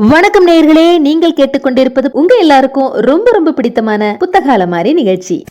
வணக்கம் நேயர்களே நீங்கள் கேட்டுக்கொண்டிருப்பது உங்க எல்லாருக்கும் ரொம்ப ரொம்ப பிடித்தமான புத்தகால மாதிரி நிகழ்ச்சி.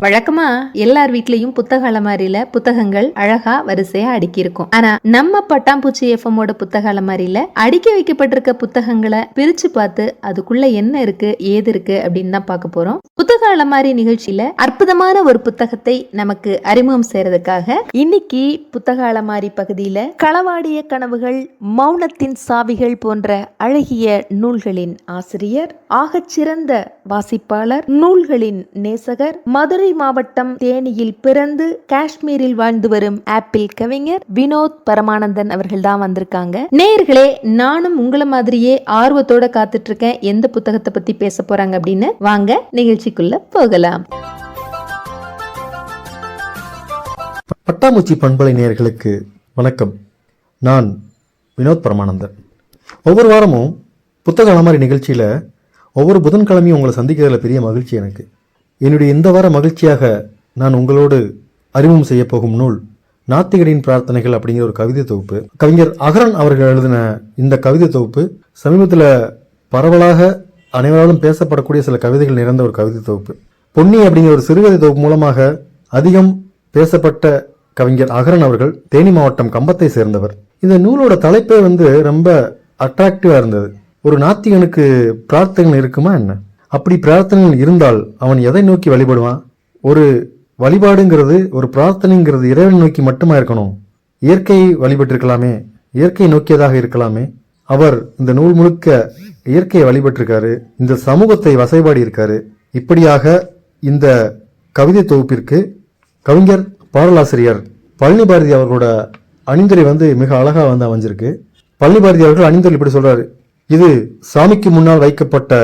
வழக்கமா எல்லார் வீட்லயும் புத்தக அலமாரியில புத்தகங்கள் அழகா வரிசையா அடுக்கி இருக்கும் ஆனா நம்ம பட்டாம்பூச்சி எஃப்எம்மோட புத்தக அலமாரியில அடுக்கி வைக்கப்பட்டிருக்க புத்தகங்களை பிரிச்சு பார்த்து அதுக்குள்ள என்ன இருக்கு ஏது இருக்கு அப்படின்னு தான் பார்க்க போறோம். புத்தக அலமாரி நிகழ்ச்சியில அற்புதமான ஒரு புத்தகத்தை நமக்கு அறிமுகம் செய்யறதுக்காக இன்னைக்கு புத்தக அலமாரி பகுதியில களவாடிய கனவுகள் மௌனத்தின் சாவிகள் போன்ற அழகிய நூல்களின் ஆசிரியர் ஆகச்சிறந்த வாசிப்பாளர் நூல்களின் நேசகர் மதுரை மாவட்டம் தேனியில் பிறந்து காஷ்மீரில் வாழ்ந்து வரும் ஆப்பிள் கவிஞர் வினோத் பரமானந்தன் அவர்கள் தான் வந்திருக்காங்க. நேர்களே நானும் உங்களை மாதிரியே ஆர்வத்தோட காத்துட்டு இருக்கேன் எந்த புத்தகத்தை பத்தி பேச போறாங்க அப்படின்னு? வாங்க நிகழ்ச்சிக்குள்ள போகலாம். பட்டாமூச்சி பண்பலை நேர்களுக்கு வணக்கம். நான் வினோத் பரமானந்தன். ஒவ்வொரு வாரமும் புத்தக அலமாரி நிகழ்ச்சியில் ஒவ்வொரு புதன்கிழமையும் உங்களை சந்திக்கிறதுல பெரிய மகிழ்ச்சி எனக்கு. என்னுடைய இந்த வார மகிழ்ச்சியாக நான் உங்களோடு அறிமுகம் செய்ய போகும் நூல் நாத்திகரின் பிரார்த்தனைகள் அப்படிங்கிற ஒரு கவிதை தொகுப்பு. கவிஞர் அகரன் அவர்கள் எழுதின இந்த கவிதை தொகுப்பு சமீபத்தில் பரவலாக அனைவராலும் பேசப்படக்கூடிய சில கவிதைகள் நிறைந்த ஒரு கவிதை தொகுப்பு. பொன்னி அப்படிங்கிற ஒரு சிறுகதை தொகுப்பு மூலமாக அதிகம் பேசப்பட்ட கவிஞர் அகரன் அவர்கள் தேனி மாவட்டம் கம்பத்தை சேர்ந்தவர். இந்த நூலோட தலைப்பே வந்து ரொம்ப அட்ராக்டிவாக இருந்தது. ஒரு நாத்திகனுக்கு பிரார்த்தனை இருக்குமா என்ன? அப்படி பிரார்த்தனைகள் இருந்தால் அவன் எதை நோக்கி வழிபடுவான்? ஒரு வழிபாடுங்கிறது ஒரு பிரார்த்தனைங்கிறது இறைவன் நோக்கி மட்டுமா இருக்கணும்? இயற்கையை வழிபட்டிருக்கலாமே இயற்கையை நோக்கியதாக இருக்கலாமே. அவர் இந்த நூல் முழுக்க இயற்கையை வழிபட்டிருக்காரு இந்த சமூகத்தை வசைபாடி இருக்காரு இப்படியாக இந்த கவிதை தொகுப்பிற்கு கவிஞர் பாடலாசிரியர் பழனி பாரதி அவர்களோட அணிந்துரை வந்து மிக அழகாக வந்து அமைஞ்சிருக்கு. பழனி பாரதி அவர்கள் அணிந்துரை இப்படி சொல்றாரு. இது சாமிக்கு முன்னால் வைக்கப்பட்ட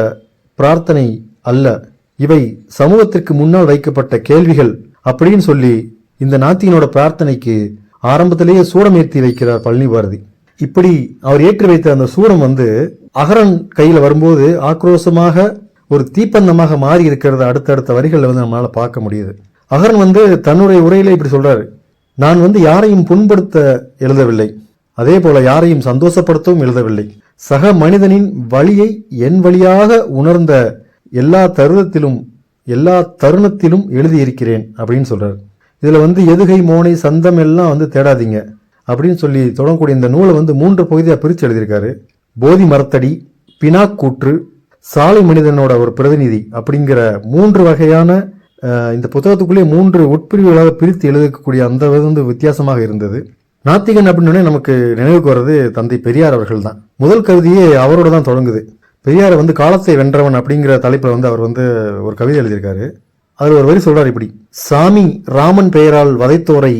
பிரார்த்தனை அல்ல. இவை சமூகத்திற்கு முன்னால் வைக்கப்பட்ட கேள்விகள் அப்படின்னு சொல்லி இந்த நாத்தியனோட பிரார்த்தனைக்கு ஆரம்பத்திலேயே சூடம் ஏற்றி வைக்கிறார் பழனி பாரதி இப்படி அவர் ஏற்றி வைத்த அந்த சூடம் வந்து அகரன் கையில் வரும்போது ஆக்ரோஷமாக ஒரு தீப்பந்தமாக மாறி இருக்கிறத அடுத்தடுத்த வரிகளில் வந்து நம்மளால் பார்க்க முடியுது. அகரன் வந்து தன்னுடைய உரையில இப்படி சொல்றாரு. நான் வந்து யாரையும் புண்படுத்த எழுதவில்லை. அதே போல யாரையும் சந்தோஷப்படுத்தவும் எழுதவில்லை. சக மனிதனின் வழியை என் வழியாக உணர்ந்த எல்லா தருணத்திலும் எல்லா தருணத்திலும் எழுதியிருக்கிறேன் அப்படின்னு சொல்கிறார் இதில் வந்து எதுகை மோனை சந்தம் எல்லாம் வந்து தேடாதீங்க அப்படின்னு சொல்லி தொடங்கக்கூடிய இந்த நூலை வந்து மூன்று பகுதியாக பிரித்து எழுதியிருக்காரு. போதி மரத்தடி பினாக்கூற்று சாலை மனிதனோட ஒரு பிரதிநிதி அப்படிங்கிற மூன்று வகையான இந்த புத்தகத்துக்குள்ளே மூன்று உட்பிரிவுகளாக பிரித்து எழுதக்கூடிய அந்த வந்து வித்தியாசமாக இருந்தது. நாத்திகன் அப்படின்னே நமக்கு நினைவுக்கு வர்றது தந்தை பெரியார் அவர்கள் தான் முதல் கவிதையே அவரோட தான் தொடங்குது. பெரியார் வந்து காலத்தை வென்றவன் அப்படிங்கிற தலைப்பில் வந்து அவர் வந்து ஒரு கவிதை எழுதியிருக்காரு. அதில் ஒரு வரி சொல்கிறார் இப்படி சாமி ராமன் பெயரால் வதைத்தோரை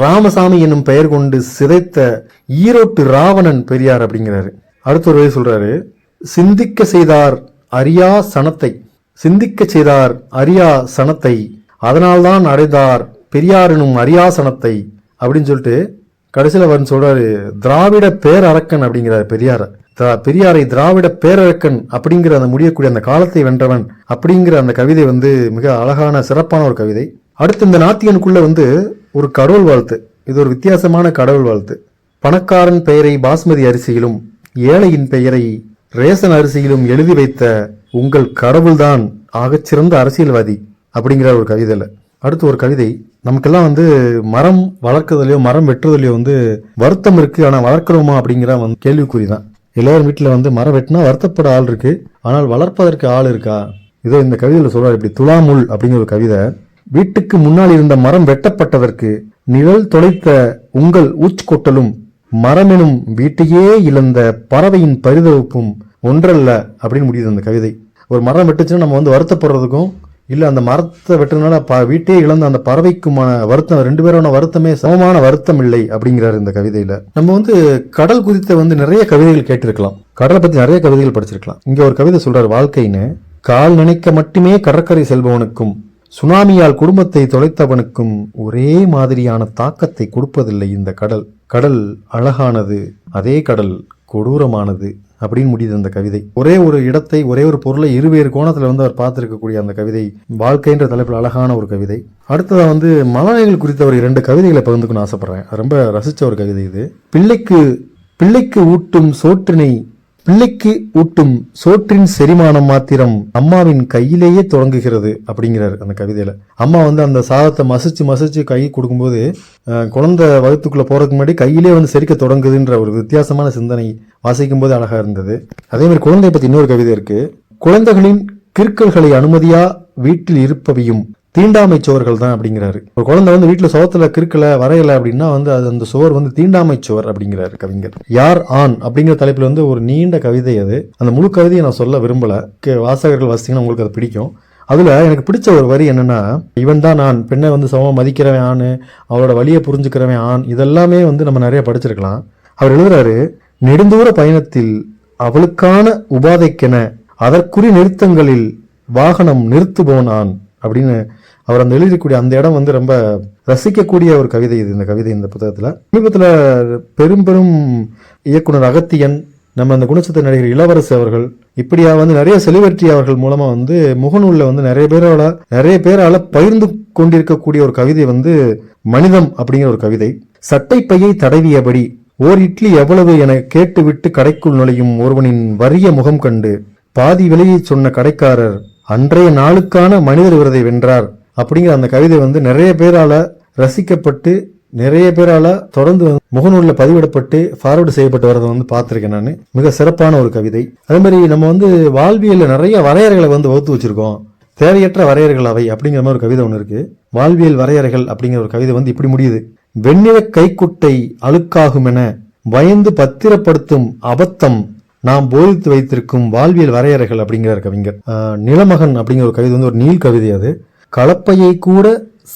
ராமசாமி என்னும் பெயர் கொண்டு சிதைத்த ஈரோட்டு ராவணன் பெரியார் அப்படிங்கிறாரு. அடுத்த ஒரு வரி சொல்கிறாரு சிந்திக்க செய்தார் அரியா சனத்தை சிந்திக்க செய்தார் அரியா சனத்தை அதனால்தான் அடைந்தார் பெரியாரினும் அரியாசனத்தை அப்படின்னு சொல்லிட்டு கடைசியில் வந்து சொல்கிறாரு திராவிட பேரரக்கன் அப்படிங்கிறார் பெரியார. திரா- பெரியாரை திராவிட பேரரக்கன் அப்படிங்கிற அந்த முடியக்கூடிய அந்த காலத்தை வென்றவன் அப்படிங்கிற அந்த கவிதை வந்து மிக அழகான சிறப்பான ஒரு கவிதை. அடுத்து இந்த நாத்தியனுக்குள்ள வந்து ஒரு கடவுள் வாழ்த்து. இது ஒரு வித்தியாசமான கடவுள் வாழ்த்து. பணக்காரன் பெயரை பாஸ்மதி அரிசியிலும் ஏழையின் பெயரை ரேசன் அரிசியிலும் எழுதி வைத்த உங்கள் கடவுள்தான் ஆகச்சிறந்த அரசியல்வாதி அப்படிங்கிற ஒரு கவிதையில். அடுத்து ஒரு கவிதை. நமக்கெல்லாம் வந்து மரம் வளர்க்குறதுலையோ மரம் வெட்டுறதுலையோ வந்து வருத்தம் இருக்குது ஆனால் வளர்க்குறோமா அப்படிங்கிற வந்து கேள்விக்குறி தான் எல்லோரும் வீட்டில் வந்து மரம் வெட்டினா வருத்தப்பட ஆள் இருக்குது ஆனால் வளர்ப்பதற்கு ஆள் இருக்கா? இதோ இந்த கவிதையில் சொல்கிறார் இப்படி துலாமுல் அப்படிங்கிற ஒரு கவிதை. வீட்டுக்கு முன்னால் இருந்த மரம் வெட்டப்பட்டதற்கு நிழல் தொலைத்த உங்கள் ஊச்கொட்டலும் மரமெனும் வீட்டையே இழந்த பறவையின் பரிதவிப்பும் ஒன்றல்ல அப்படின்னு முடியுது அந்த கவிதை. ஒரு மரம் வெட்டுச்சுன்னா நம்ம வந்து வருத்தப்படுறதுக்கும் இல்லை அந்த மரத்தை வெட்டுறதுனால ப வீட்டே இழந்த அந்த பறவைக்குமான வருத்தம் ரெண்டு பேரோட வருத்தமே சமமான வருத்தம் இல்லை அப்படிங்கிறாரு இந்த கவிதையில. நம்ம வந்து கடல் குறித்த வந்து நிறைய கவிதைகள் கேட்டிருக்கலாம். கடலை பத்தி நிறைய கவிதைகள் படிச்சிருக்கலாம். இங்க ஒரு கவிதை சொல்றாரு வாழ்க்கைன்னு. கால் நினைக்க மட்டுமே கடற்கரை செல்பவனுக்கும் சுனாமியால் குடும்பத்தை தொலைத்தவனுக்கும் ஒரே மாதிரியான தாக்கத்தை கொடுப்பதில்லை இந்த கடல். கடல் அழகானது அதே கடல் கொடூரமானது அப்படின்னு முடியுது அந்த கவிதை. ஒரே ஒரு இடத்தை ஒரே ஒரு பொருளை இருவேறு கோணத்தில் வந்து அவர் பார்த்துருக்கக்கூடிய அந்த கவிதை வாழ்க்கைன்ற தலைப்பில் அழகான ஒரு கவிதை. அடுத்ததாக வந்து மனநிலைகள் குறித்த ஒரு இரண்டு கவிதைகளை பகிர்ந்துக்கணும்னு ஆசைப்பட்றேன். ரொம்ப ரசித்த ஒரு கவிதை இது. பிள்ளைக்கு பிள்ளைக்கு ஊட்டும் சோற்றினை பிள்ளைக்கு ஊட்டும் சோற்றின் செரிமானம் மாத்திரம் அம்மாவின் கையிலேயே தொடங்குகிறது அப்படிங்கிறார் அந்த கவிதையில. அம்மா வந்து அந்த சாதத்தை மசிச்சு மசிச்சு கை கொடுக்கும்போது குழந்தை வகுத்துக்குள்ள போறதுக்கு முன்னாடி கையிலே வந்து செரிக்க தொடங்குதுன்ற ஒரு வித்தியாசமான சிந்தனை வாசிக்கும் போது அழகா இருந்தது. அதே மாதிரி குழந்தையை பத்தி இன்னொரு கவிதை இருக்கு. குழந்தைகளின் கிற்கல்களை அனுமதியா வீட்டில் இருப்பவையும் தீண்டாமை சுவர்கள் தான் அப்படிங்கிறாரு. ஒரு குழந்தை வந்து வீட்டில் சுவத்துல கிறுக்கல வரையல அப்படின்னா வந்து அது அந்த சுவர் வந்து தீண்டாமை சுவர் அப்படிங்கிறாரு கவிஞர். யார் ஆண் அப்படிங்கிற தலைப்பில் வந்து ஒரு நீண்ட கவிதை அது. அந்த முழு கவிதையை நான் சொல்ல விரும்பல. கே- வாசகர்கள் வாசித்தீங்கன்னா உங்களுக்கு அது பிடிக்கும். அதில் எனக்கு பிடிச்ச ஒரு வரி என்னென்னா இவன் தான் நான் பெண்ணை வந்து சமம் மதிக்கிறவன் ஆண். அவளோட வழியை புரிஞ்சுக்கிறவன் ஆண். இதெல்லாமே வந்து நம்ம நிறைய படிச்சிருக்கலாம். அவர் எழுதுறாரு நெடுந்தூர பயணத்தில் அவளுக்கான உபாதைக்கென அதற்குரிய நிறுத்தங்களில் வாகனம் நிறுத்துபவன் ஆண். அப்படின்னு அவர் அந்த எழுதக்கூடிய அந்த இடம் வந்து ரொம்ப ரசிக்கக்கூடிய ஒரு கவிதை இது இந்த கவிதை இந்த புத்தகத்தில். சமீபத்தில் பெரும் பெரும் இயக்குனர் அகத்தியன் நம்ம அந்த குணச்சித்திர நடிகர் இளவரசு அவர்கள் இப்படியா வந்து நிறைய செலிபிரிட்டி அவர்கள் மூலமாக வந்து முகநூலில் வந்து நிறைய பேரால நிறைய பேரால் பகிர்ந்து கொண்டிருக்கக்கூடிய ஒரு கவிதை வந்து மனிதம் அப்படிங்கிற ஒரு கவிதை. சட்டைப்பையை தடவியபடி ஓர் இட்லி எவ்வளவு என கேட்டுவிட்டு கடைக்குள் நுழையும் ஒருவனின் வறிய முகம் கண்டு பாதி விலையை சொன்ன கடைக்காரர் அன்றைய நாளுக்கான மனிதர் விருதை வென்றார். அப்படிங்கிற அந்த கவிதை வந்து நிறைய பேரால் ரசிக்கப்பட்டு நிறைய பேரால் தொடர்ந்து வந்து பதிவிடப்பட்டு ஃபார்வர்டு செய்யப்பட்டு வரதை வந்து பார்த்துருக்கேன் நான். மிக சிறப்பான ஒரு கவிதை. அதே மாதிரி நம்ம வந்து வாழ்வியலில் நிறைய வரையறைகளை வந்து வகுத்து வச்சிருக்கோம். தேவையற்ற வரையறைகள் அவை அப்படிங்கிற மாதிரி ஒரு கவிதை ஒன்று இருக்குது வாழ்வியல் வரையறைகள் அப்படிங்கிற ஒரு கவிதை வந்து இப்படி முடியுது. வெண்ணிற கைக்குட்டை அழுக்காகும் என பயந்து பத்திரப்படுத்தும் அபத்தம் நாம் போதித்து வைத்திருக்கும் வாழ்வியல் வரையறைகள் அப்படிங்கிறார் கவிஞர். நிலமகன் அப்படிங்கிற ஒரு கவிதை வந்து ஒரு நீள் கவிதை அது. கலப்பையை கூட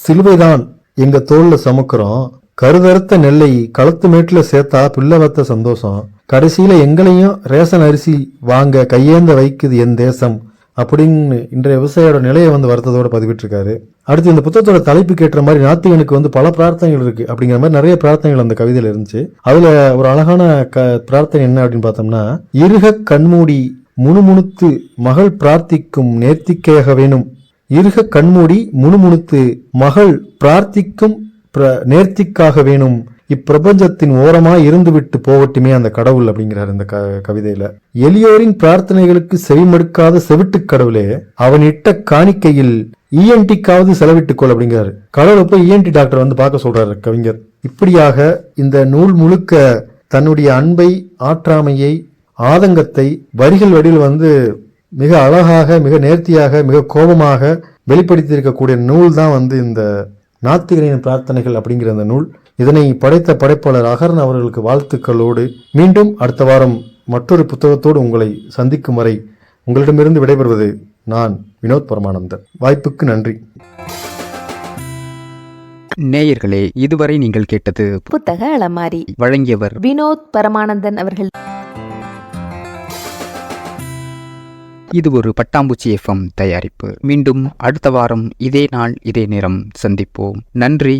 சிலுவைதான் எங்க தோல்ல சமுக்கிறோம். கருதறுத்த நெல்லை களத்து மேட்டுல சேர்த்தா பிள்ளை வத்த சந்தோஷம். கடைசியில எங்களையும் ரேஷன் அரிசி வாங்க கையேந்த வைக்குது என் தேசம் அப்படின்னு இன்றைய விவசாயியோட நிலையை வந்து வருத்தத்தோட பதிவிட்டிருக்காரு. அடுத்து இந்த புத்தகத்தோட தலைப்பு கேட்ட மாதிரி நாத்திகனுக்கு வந்து பல பிரார்த்தனைகள் இருக்கு அப்படிங்கிற மாதிரி நிறைய பிரார்த்தனைகள் அந்த கவிதையில இருந்துச்சு. அதுல ஒரு அழகான க பிரார்த்தனை என்ன அப்படின்னு பார்த்தோம்னா இருக கண்மூடி முணுமுணுத்து மகள் பிரார்த்திக்கும் நேர்த்திக்கையாக வேணும் இருக கண்மூடி முணுமுணுத்து மகள் பிரார்த்திக்கும் பிர- நேர்த்திக்காக வேணும். இப்பிரபஞ்சத்தின் ஓரமாக இருந்துவிட்டு போகட்டுமே அந்த கடவுள் அப்படிங்கிறார் இந்த க கவிதையில. எளியோரின் பிரார்த்தனைகளுக்கு செவிமடுக்காத செவிட்டுக் கடவுளே அவன் இட்ட காணிக்கையில் இஎன்டிக்காவது செலவிட்டுக்கொள் அப்படிங்கிறாரு. கடவுளை போய் இஎன்டி டாக்டர் வந்து பார்க்க சொல்றாரு கவிஞர். இப்படியாக இந்த நூல் முழுக்க தன்னுடைய அன்பை ஆற்றாமையை ஆதங்கத்தை வரிகள் வடிவில் வந்து மிக அழகாக மிக நேர்த்தியாக மிக கோபமாக வெளிப்படுத்தி இருக்கக்கூடிய நூல் தான் வந்து இந்த நாத்திகரின் பிரார்த்தனைகள் அப்படிங்கிற அந்த நூல். இதனை படைத்த படைப்பாளர் அகரன் அவர்களுக்கு வாழ்த்துக்களோடு மீண்டும் அடுத்த வாரம் மற்றொரு புத்தகத்தோடு உங்களை சந்திக்கும் வரை உங்களிடமிருந்து விடைபெறுவது நான் வினோத் பரமானந்தன். வாய்ப்புக்கு நன்றி. நேயர்களே இதுவரை நீங்கள் கேட்டது புத்தக அலமாரி. வழங்கியவர் வினோத் பரமானந்தன் அவர்கள். இது ஒரு பட்டாம்பூச்சி எஃப்எம் தயாரிப்பு. மீண்டும் அடுத்த வாரம் இதே நாள் இதே நேரம் சந்திப்போம். நன்றி.